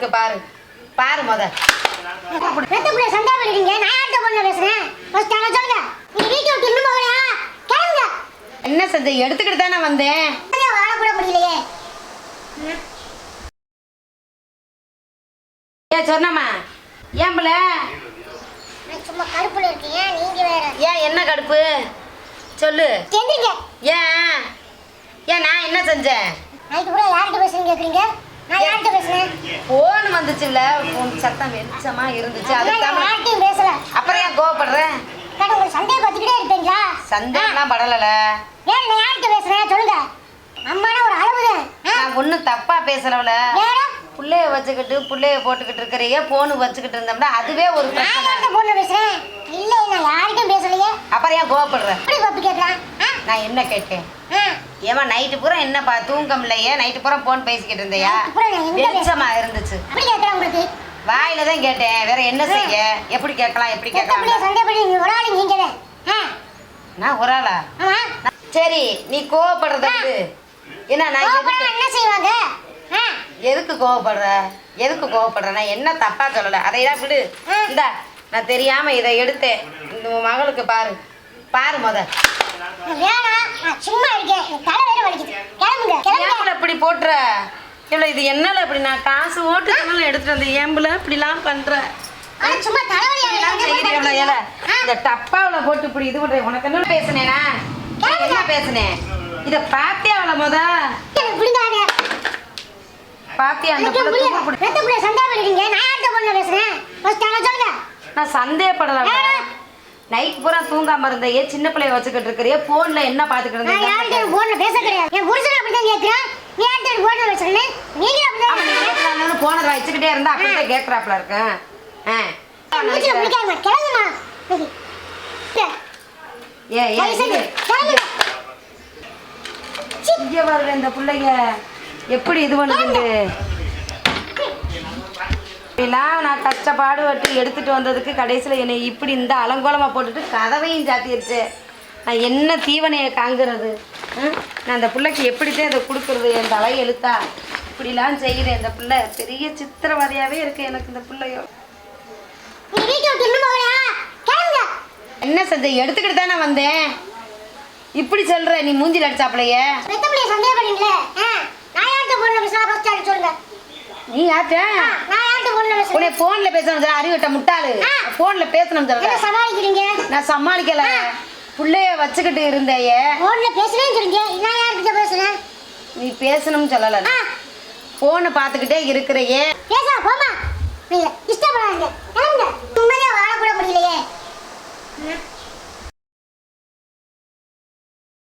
மகளுக்கு பாரு. பாரு முத. ரத்தப்புள்ள சண்டை போடுறீங்க நான் யார்கிட்ட பொண்ணு பேசுறேன்? ஃபர்ஸ்ட் அதை சொல்லுங்க? நீ வீட்டை விட்டு இன்னும் போகலையா? கிளம்புங்க. என்ன செஞ்ச எடுத்துக்கிட்டு தானே வந்தேன். வாழ கூட முடியலையே ஏன் சொன்னம்மா. ஏன் பிள்ளை? நான் சும்மா கடுப்புல இருக்கீங்க நீங்க வேற? ஏன் என்ன கடுப்பு? சொல்லு. எந்திரிங்க. ஏன்? ஏன் நான் என்ன செஞ்சேன்? நைட்டு கூட யார்கிட்ட பேசுறீங்க கேக்குறீங்க? நான் யார்கிட்ட பேசுறேன்? போன் வந்துச்சுல்ல போன் சத்தம் வெளிச்சமா இருந்துச்சு. நான் அதுக்கு யார்கிட்டயும் பேசல. அப்புறம் ஏன் கோவப்படுற? கடை உங்க சண்டையை பார்த்துக்கிட்டே இருப்பீங்களா சந்தேகம்லாம் படலல. ஏன் நான் யார்கிட்ட பேசுறேன்? சொல்லுங்க. அம்மானா ஒரு அளவுதான். ஆ? நான் ஒன்றும் தப்பா பேசலவல புள்ளைய வச்சுக்கிட்டு புள்ளைய போட்டுக்கிட்டு இருக்கிறையே போனு வச்சுக்கிட்டு இருந்தோம்னா அதுவே ஒரு நான் பிரச்சனை. யார்கிட்ட பொண்ணு பேசுறேன்? இல்ல நான் யார்கிட்டயும் பேசலையே. அப்புறம் ஏன் கோவப்படுற? எப்படி பப்பி கேட்கலாம்? நான் என்ன கேட்டேன். ஏமா நைட்டு பூரா என்னப்பா தூங்கம் இல்லையே நைட்டு பூரா போன் பேசிக்கிட்டு இருந்தியா? வெளிச்சமா இருந்துச்சு. உங்களுக்கு. வாயில தான் கேட்டேன். வேற என்ன செய்ய? எப்படி கேட்கலாம் எப்படி கேட்கலாம் நான் ஒரு ஆளா? சரி நீ கோவப்படுறத விடு. என்ன நான் என்ன செய்வாங்க? எதுக்கு கோவப்படுற? எதுக்கு கோவப்படுற? நான் என்ன தப்பா சொல்லல? அதையெல்லாம் விடு. இந்தா நான் தெரியாம இதை எடுத்தேன். இந்த மகளுக்கு பாரு. பாரு முத. சும்மா இருக்கேன் தலை வேற வலிக்குது. கிளம்புங்க கிளம்புங்க. இப்படி போட்டுற? இவ்வளோ இது என்னல இப்படி நான் காசு ஓட்டு எடுத்துட்டு வந்த ஏம்புல இப்படிலாம் பண்ற? சும்மா தலைவலி இந்த டப்பாவில் போட்டு இப்படி இது பண்ற. உனக்கு என்ன பேசுனேனா? என்ன பேசுனேன் இத பாத்தியா அவள முத? பாத்தியா அந்த எனக்கு புள்ள? புரியல தூக்கு பிடி- ரத்தப்புள்ள சண்டை போடுறீங்க நான் யார்கிட்ட பொண்ணு பேசுறேன் நான் சந்தேகப்படல நைட் பூரா தூங்காம இருந்தையே சின்ன பிள்ளைய வச்சுக்கிட்டு இருக்கிறியே. போன்ல என்ன பாத்துக்கிட்டு இருந்தீங்க? பொண்ணு பேச கிடையாது. என் புருஷன் அப்படிதான் நீ யார்கிட்ட பொண்ணு பேசுறேன்னு நீங்க அப்படிதான் கேட்கறான்னு போனதை வச்சுக்கிட்டே இருந்தா அப்படியே கேட்கறாப்புல இருக்கேன் ஏ ஏ இந்த பிள்ளைங்க. எப்படி இது பண்ணுதுண்டு இப்படிலாம் நான் கஷ்டப்பாடு பட்டு எடுத்துட்டு வந்ததுக்கு கடைசியில் என்னை இப்படி இந்த அலங்கோலமா போட்டுட்டு கதவையும் சாத்திருச்சு. நான் என்ன தீவனையை காங்குறது? நான் அந்த பிள்ளைக்கு எப்படித்தான் இதை கொடுக்குறது? என் தலை எழுத்தா? இப்படிலாம் செய்கிறேன் இந்த பிள்ளை பெரிய சித்திரவதையாவே இருக்கு எனக்கு இந்த பிள்ளையோ. வீட்டை விட்டு என்ன செஞ்ச எடுத்துக்கிட்டு தானே வந்தேன். இப்படி சொல்ற நீ மூஞ்சில் சொல்லுங்க. நீ யார்ட்ட உன்னை போன்ல பேசணும் சார் அறிவிட்ட முட்டாளு. போன்ல பேசணும் சார் சமாளிக்கிறீங்க? நான் சமாளிக்கல. பிள்ளைய வச்சுக்கிட்டு இருந்தேயே. போன்ல பேசுறேன்னு சொல்லுங்க நான் யார்கிட்ட பேசுறேன்? நீ பேசணும்னு சொல்லல. போனை பார்த்துக்கிட்டே இருக்கிறையே. பேசா போமா இல்ல இஷ்டப்படாதீங்க. நிம்மதியா